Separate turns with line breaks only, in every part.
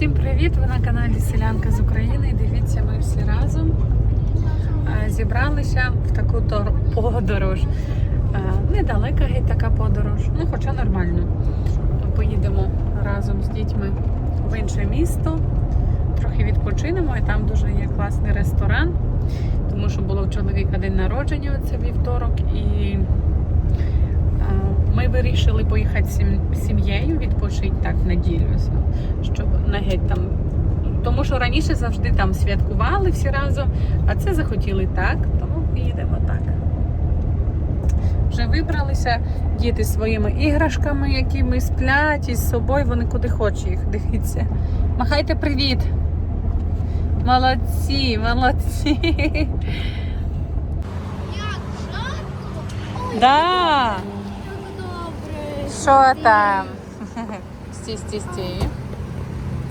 Всім привіт! Ви на каналі Селянка з України. Дивіться, ми всі разом е, зібралися в таку подорож. Е, Недалека геть така подорож, ну хоча нормально. Поїдемо разом з дітьми в інше місто, трохи відпочинемо, і там дуже є класний ресторан, тому що було в чоловіка день народження оце вівторок, і ми вирішили поїхати з сім- сім'єю відпочити так в неділю, щоб не геть там. Тому що раніше завжди там святкували всі разом, а це захотіли так, тому поїдемо так. Вже вибралися діти своїми іграшками, які ми сплять із собою, вони куди хочуть їх. Дивіться. Махайте привіт! Молодці, молодці!
Як жарко?
Да! Що там? Стій, стій, стій.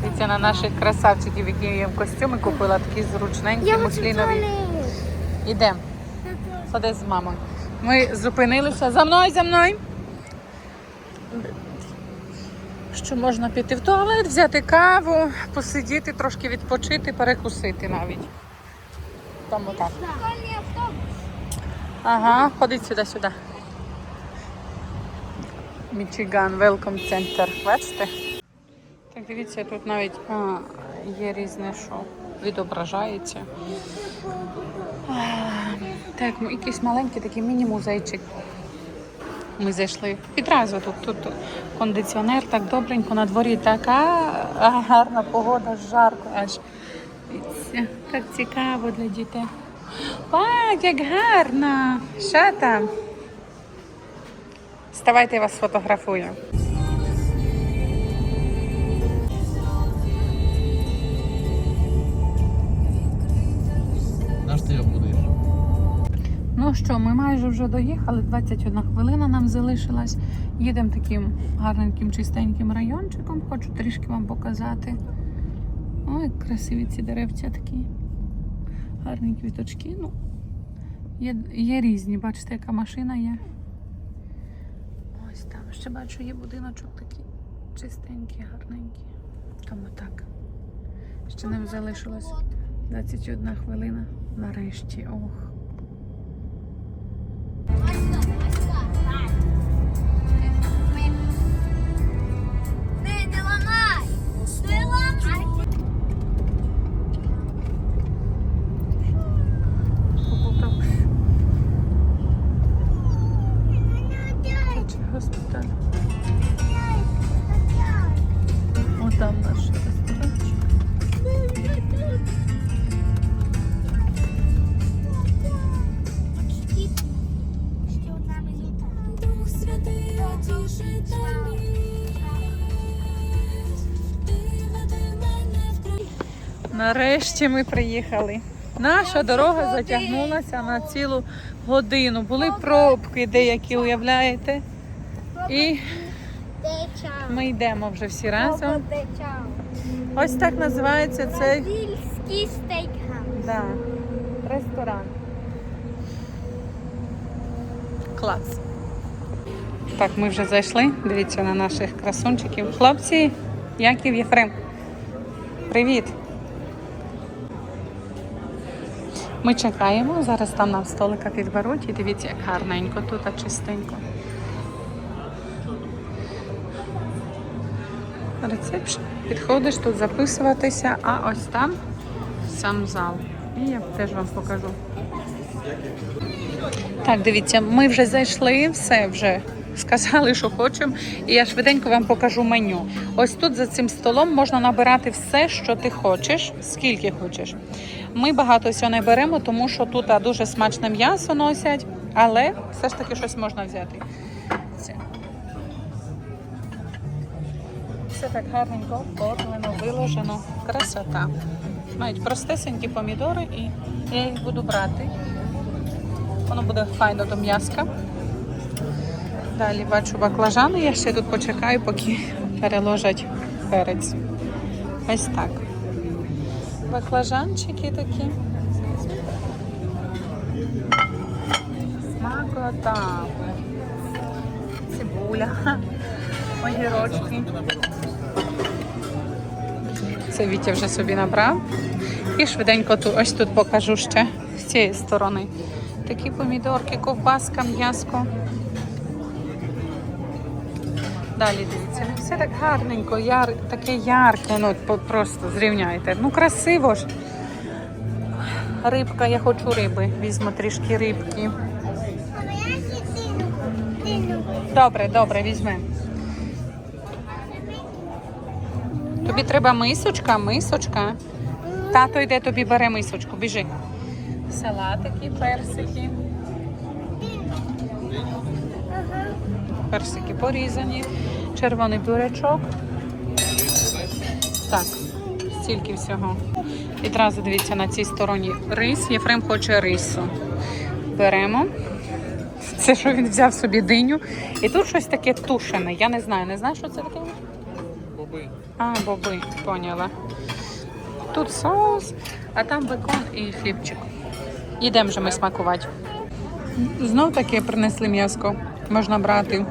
Дивіться на наших красавчиків, які я в костюми купила, такі зручненькі, муслінові. Ідемо, ходи з мамою. Ми зупинилися. За мною, за мною. Що можна піти в туалет, взяти каву, посидіти, трошки відпочити, перекусити навіть. Тому так. Ага, ходіть сюди, сюди. Мічиган, Welcome Center. Бачите? Так, дивіться, тут навіть а, є різне, що відображається. А, Так, ну, якийсь маленький такий міні-музейчик. Ми зайшли відразу тут, тут кондиціонер так добренько, на дворі така гарна погода, жарко аж. Так цікаво для дітей. Вау, як гарно! Що там? Ставайте, я вас сфотографую.
Наш ти будеш?
Ну що, ми майже вже доїхали, 21 хвилина нам залишилась. Їдемо таким гарненьким, чистеньким райончиком. Хочу трішки вам показати. Ой, красиві ці деревця такі. Гарні квіточки. Ну, є, є різні, бачите, яка машина є. Ось там ще бачу, є будиночок такий чистенький, гарненький. Тому так. Ще нам залишилось 21 хвилина. Нарешті. Ох. Нарешті ми приїхали. Наша дорога затягнулася на цілу годину. Були пробки деякі, уявляєте? І ми йдемо вже всі разом. Ось так називається цей
Бразильський стейкхаус.
да, ресторан. Клас. Так, ми вже зайшли. Дивіться на наших красунчиків. Хлопці, Яків Єфрем. Привіт. Ми чекаємо. Зараз там нам столика підберуть і дивіться, як гарненько тут, а чистенько. Рецепшн. Підходиш тут записуватися, а ось там сам зал. І я теж вам покажу. Так, дивіться, ми вже зайшли, все вже сказали, що хочемо. І я швиденько вам покажу меню. Ось тут за цим столом можна набирати все, що ти хочеш, скільки хочеш. Ми багато всього не беремо, тому що тут дуже смачне м'ясо носять, але все ж таки щось можна взяти. Це. Все так гарненько оформлено, виложено. Красота. Мають простесенькі помідори і я їх буду брати. Воно буде файно до м'яска. Далі бачу баклажани. Я ще тут почекаю, поки переложать перець. Ось так. Баклажанчики такі. Смакота. Цибуля. Огірочки. Це Вітя вже собі набрав. І швиденько тут, ось тут покажу ще з цієї сторони. Такі помідорки, ковбаска, м'яско. Далі дивіться, ну все так гарненько, яр, таке ярке, ну просто зрівняйте. Ну красиво ж. Рибка, я хочу риби. Візьму трішки рибки. Добре, добре, візьми. Тобі треба мисочка, мисочка. Тато йде тобі бере мисочку, біжи. Салатики, персики. Персики порізані, червоний бурячок. Так, стільки всього. Відразу дивіться на цій стороні рис. Єфрем хоче рису. Беремо. Це що він взяв собі диню. І тут щось таке тушене. Я не знаю, не знаю, що це таке.
Боби.
А, боби, поняла. Тут соус, а там бекон і хлібчик. Ідемо вже ми смакувати. Знов таки принесли м'яско. Можна брати.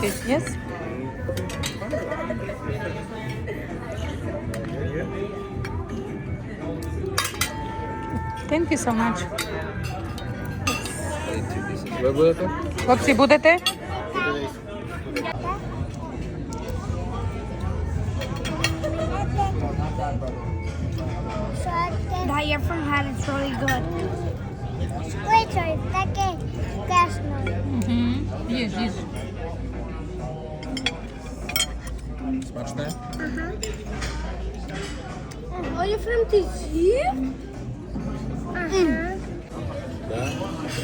This, yes? Thank you so much.
Ви будете?
Хлопці, будете?
That your friend had it's really good. Швидше, таке вкусно.
Угу. Їж, їж.
Смачне?
А your friend ти з'їв? Ага.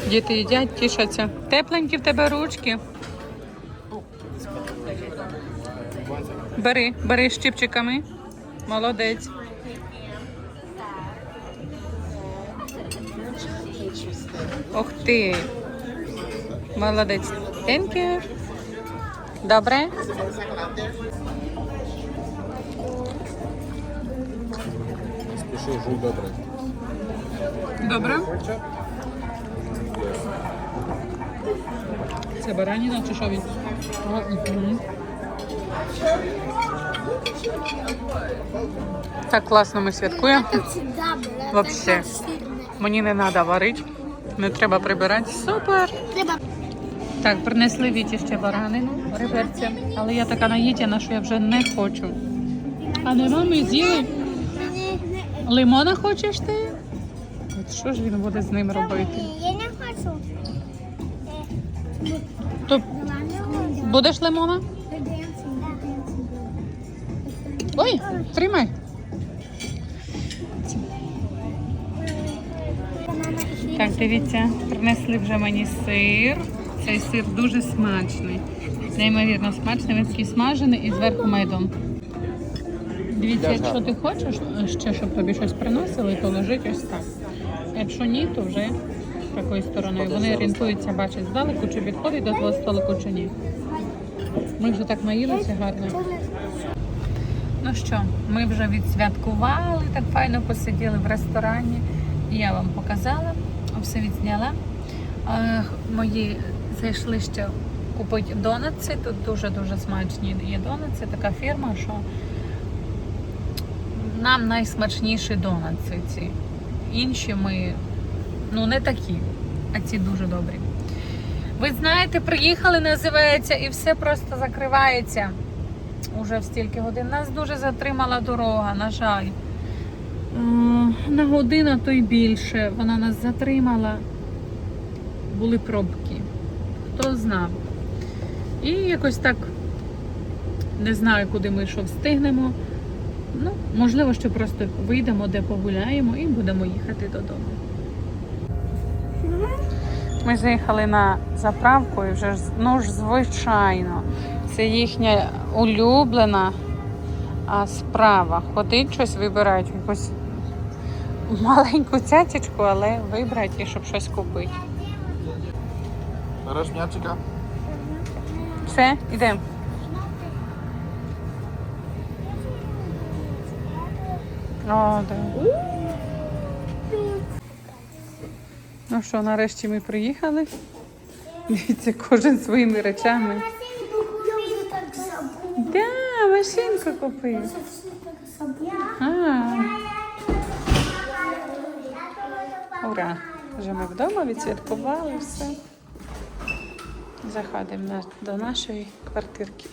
Діти їдять, тішаться. Тепленькі в тебе ручки. Бери, бери з щипчиками. Молодець. Ох ти. Молодець. Thank you. Добре?
Спіши, жуй добре.
Добре. Це бараніна чи що він? О. Так класно ми святкуємо. Вообще. Мені не треба варити, не треба прибирати. Супер! Так, принесли Віті ще баранину, реберця, але я така наїдяна, що я вже не хочу. А нема ми з'їли. Лимона хочеш ти? От що ж він буде з ним робити?
Я не хочу.
То будеш лимона? Ой, тримай. Так, дивіться, принесли вже мені сир. Цей сир дуже смачний. Неймовірно смачний, він такий смажений і зверху майдом. Дивіться, якщо ти хочеш ще, щоб тобі щось приносили, то лежить ось так. Якщо ні, то вже такою стороною. Вони орієнтуються, бачать здалеку, чи підходить до твого столику, чи ні. Ми вже так наїлися гарно. Ну що, ми вже відсвяткували, так файно посиділи в ресторані. Я вам показала, все відзняла. Е, Мої зайшли ще купити донатси. Тут дуже-дуже смачні є донатси. Така фірма, що нам найсмачніші донатси. Інші ми ну не такі, а ці дуже добрі. Ви знаєте, приїхали, називається, і все просто закривається уже в стільки годин. Нас дуже затримала дорога, на жаль. На годину, то й більше. Вона нас затримала. Були пробки. Хто знав. І якось так не знаю, куди ми що встигнемо. Ну, можливо, що просто вийдемо, де погуляємо і будемо їхати додому. Ми заїхали на заправку і вже ну ж звичайно. Це їхня улюблена справа. Ходить щось вибирають, якусь маленьку цяточку, але вибрати і щоб щось купити.
Береш м'ячика?
Все, йдемо. О, да. Ну що, нарешті ми приїхали. Дивіться, кожен своїми речами. Да, машинку купив. А, ура! Вже ми вдома відсвяткували все. Заходимо до нашої квартирки.